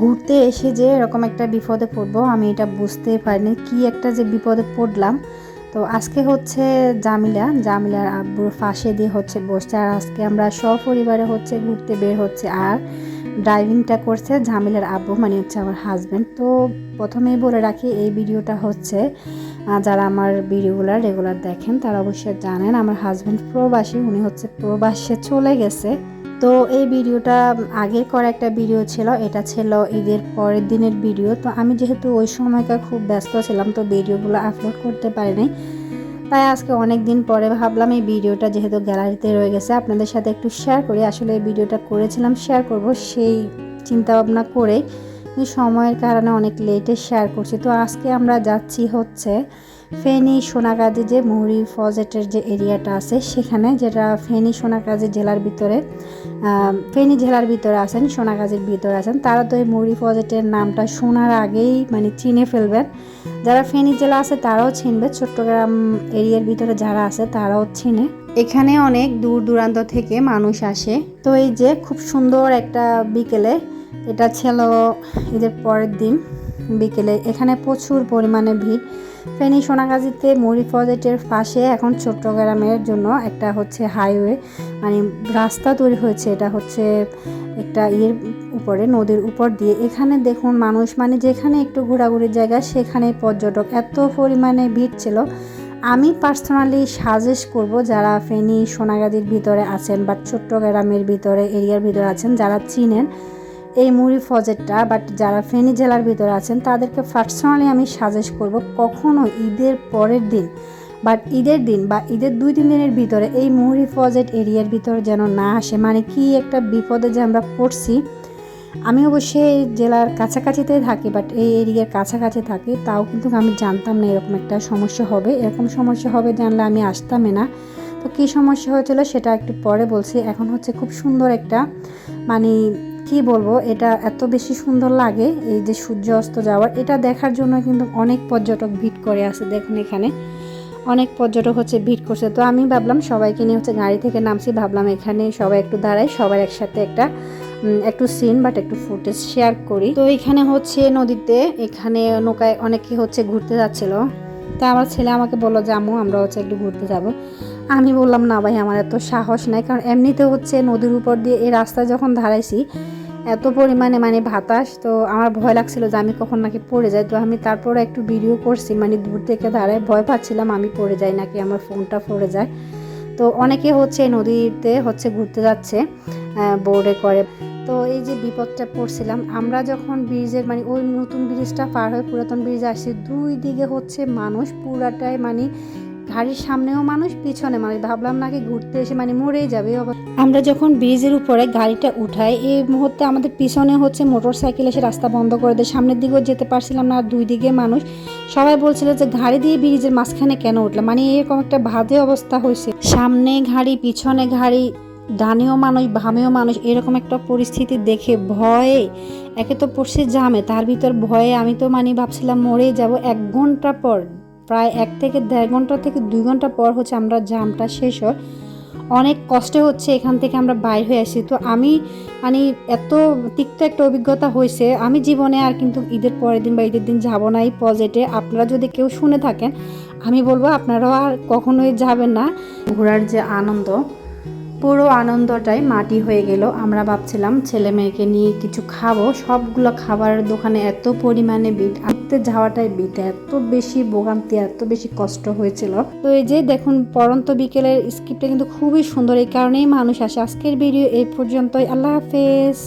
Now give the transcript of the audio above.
ঘুরতে এসে যে এরকম একটা বিপদে পড়ব, আমি এটা বুঝতে পারিনি কি একটা যে বিপদে পড়লাম। তো আজকে হচ্ছে জামিলা, জামিলার আব্বুর ফাঁসে দিয়ে হচ্ছে বসছে। আর আজকে আমরা সপরিবারে হচ্ছে ঘুরতে বের হচ্ছে। আর ড্রাইভিংটা করছে জামিলার আব্বু মানে হচ্ছে আমার হাজব্যান্ড তো প্রথমেই বলে রাখি, এই ভিডিওটা হচ্ছে যারা আমার ভিডিওগুলো রেগুলার দেখেন, তারা অবশ্যই জানেন, আমার হাজব্যান্ড প্রবাসী, উনি হচ্ছে প্রবাসে চলে গেছে। তো এই ভিডিওটা আগের করা একটা ভিডিও ছিল, এটা ছিল ঈদের পরের দিনের ভিডিও। তো আমি যেহেতু ওই সময়টা খুব ব্যস্ত ছিলাম, তো ভিডিওগুলো আপলোড করতে পারিনি। তাই আজকে অনেক দিন পরে ভাবলাম এই ভিডিওটা যেহেতু গ্যালারিতে রয়ে গেছে, আপনাদের সাথে একটু শেয়ার করি। আসলে এই ভিডিওটা করেছিলাম শেয়ার করব সেই চিন্তা ভাবনা করেই। সময়ের কারণে অনেক লেটে শেয়ার করছি। তো আজকে আমরা যাচ্ছি হচ্ছে ফেনী সোনাগাজী যে মুহুরী ফজেটের যে এরিয়াটা আছে, সেখানে যেটা ফেনী সোনাগাজী জেলার ভিতরে ফেনী জেলার ভিতরে আছেন, সোনাগাজীর ভিতরে আছেন, তারা তো এই মুহুরী ফজেটের নামটা শোনার আগেই মানে চিনে ফেলবেন। যারা ফেনী জেলা আছে, তারাও চিনবে, চট্টগ্রাম এরিয়ার ভিতরে যারা আছে, তারাও চিনে। এখানে অনেক দূর দূরান্ত থেকে মানুষ আসে। তো এই যে খুব সুন্দর একটা বিকেলে, এটা ছিল ঈদের পরের দিন। বিকেলে। এখানে প্রচুর পরিমাণে ভিড়। ফেনী সোনাগাজীতে মুড়ি প্রজেক্টের পাশে এখন চট্টগ্রামের জন্য একটা হচ্ছে হাইওয়ে। মানে রাস্তা তৈরি হয়েছে। এটা হচ্ছে একটা ইয়ের উপরে, নদীর উপর দিয়ে। এখানে দেখুন মানুষ মানে যেখানে একটু ঘোরাঘুরির জায়গা সেখানে পর্যটক। এত পরিমাণে ভিড় ছিল। আমি পার্সোনালি সাজেস্ট করব যারা ফেনী সোনাগাজীর ভিতরে আছেন বা চট্টগ্রামের ভিতরে, এরিয়ার ভিতরে আছেন, যারা চিনেন এই মুড়ি ফজেটটা বাট যারা ফেনী জেলার ভিতরে আছেন, তাদেরকে পার্সোনালি আমি সাজেস্ট করব কখনো ঈদের পরের দিন বাট ঈদের দিন বা ঈদের দুই, তিন দিনের ভিতরে এই মুহুরি ফজেট এরিয়ার ভিতরে যেন না আসে। মানে কি একটা বিপদে যে আমরা পড়ছি, আমি অবশ্যই এই জেলার কাছাকাছিতেই থাকি বাট এই এরিয়ার কাছাকাছি থাকি, তাও কিন্তু আমি জানতাম না এরকম একটা সমস্যা হবে। এরকম সমস্যা হবে জানলে আমি আসতামই না। তো কী সমস্যা হয়েছিল সেটা একটু পরে বলছি। এখন হচ্ছে খুব সুন্দর একটা মানে কি বলব, এটা এত বেশি সুন্দর লাগে, এই যে সূর্য অস্ত যাওয়ার, এটা দেখার জন্য কিন্তু অনেক পর্যটক ভিড় করে আছে দেখুন এখানে। অনেক পর্যটক হচ্ছে ভিড় করছে। তো আমি ভাবলাম সবাইকে নিয়ে হচ্ছে গাড়ি থেকে নামছি, ভাবলাম এখানে সবাই একটু দাঁড়াই সবার একসাথে একটা একটু সিন বাট একটু ফুটেজ শেয়ার করি। তো এখানে হচ্ছে নদীতে, এখানে নৌকায় অনেকে হচ্ছে ঘুরতে যাচ্ছিল। তা আমার ছেলে আমাকে বলল যে, আম্মু, আমরা হচ্ছে একটু ঘুরতে যাব। আমি বললাম, না ভাই, আমার এত সাহস নাই। কারণ এমনিতে হচ্ছে নদীর উপর দিয়ে এই রাস্তায় যখন দাঁড়াইছি এত পরিমাণে মানে বাতাস, তো আমার ভয় লাগছিল যে আমি কখন নাকি পড়ে যাই। তো আমি তারপরে একটু ভিডিও করছি মানে দূর থেকে দাঁড়ায় ভয় পাচ্ছিলাম আমি পড়ে যাই নাকি আমার ফোনটা পড়ে যায়। তো অনেকে হচ্ছে নদীতে হচ্ছে ঘুরতে যাচ্ছে বোর্ডে করে। তো এই যে বিপদটা পড়ছিলাম, আমরা যখন ব্রিজের মানে ওই নতুন ব্রিজটা পার হয়ে পুরাতন ব্রিজে আসছি দুই দিকে হচ্ছে মানুষ পুরাটাই মানে গাড়ির সামনেও মানুষ, পিছনে মানুষ। ভাবলাম নাকি ঘুরতে এসে মানে মরেই যাবে। আমরা যখন ব্রিজের উপরে গাড়িটা উঠাই এই মুহূর্তে আমাদের পিছনে হচ্ছে মোটর সাইকেল এসে রাস্তা বন্ধ করে দেয়। সামনের দিকেও যেতে পারছিলাম না, আর দুই দিকে মানুষ। সবাই বলছিল যে ঘাড়ি দিয়ে ব্রিজের মাঝখানে কেন উঠলাম মানে এরকম একটা বাজে অবস্থা হয়েছে। সামনে ঘাড়ি পিছনে ঘাড়ি ডানেও মানুষ, বামেও মানুষ, এরকম একটা পরিস্থিতি দেখে ভয়ে, একে তো পড়ছে জামে, তার ভিতর ভয়ে আমি তো মানে ভাবছিলাম মরেই যাব। এক ঘণ্টা পর প্রায় এক থেকে দেড় ঘণ্টা থেকে দুই ঘণ্টা পর হচ্ছে আমরা জামটা শেষ হয়। অনেক কষ্টে হচ্ছে এখান থেকে আমরা বাইর হয়ে আসি। তো আমি মানে এত তিক্ত একটা অভিজ্ঞতা হয়েছে, আমি জীবনে আর কিন্তু ঈদের পরের দিন বা ঈদের দিন যাব না এই পজেটে আপনারা যদি কেউ শুনে থাকেন, আমি বলব আপনারাও আর কখনোই যাবেন না। ঘোরার যে আনন্দ পুরো আনন্দটাই মাটি হয়ে গেল। আমরা ভাবছিলাম ছেলে মেয়েকে নিয়ে কিছু খাব। সবগুলো খাবারের দোকানে এত পরিমাণে বিট, আনতে যাওয়াটাই বিট। এত বেশি ভোগান্তি, এত বেশি কষ্ট হয়েছিল। তো এই যে দেখুন, পরন্ত বিকেলের স্ক্রিপ্টটা কিন্তু খুবই সুন্দর। এই কারণেই মানুষ আসে। আজকের ভিডিও এই পর্যন্তই। আল্লাহ হাফেজ।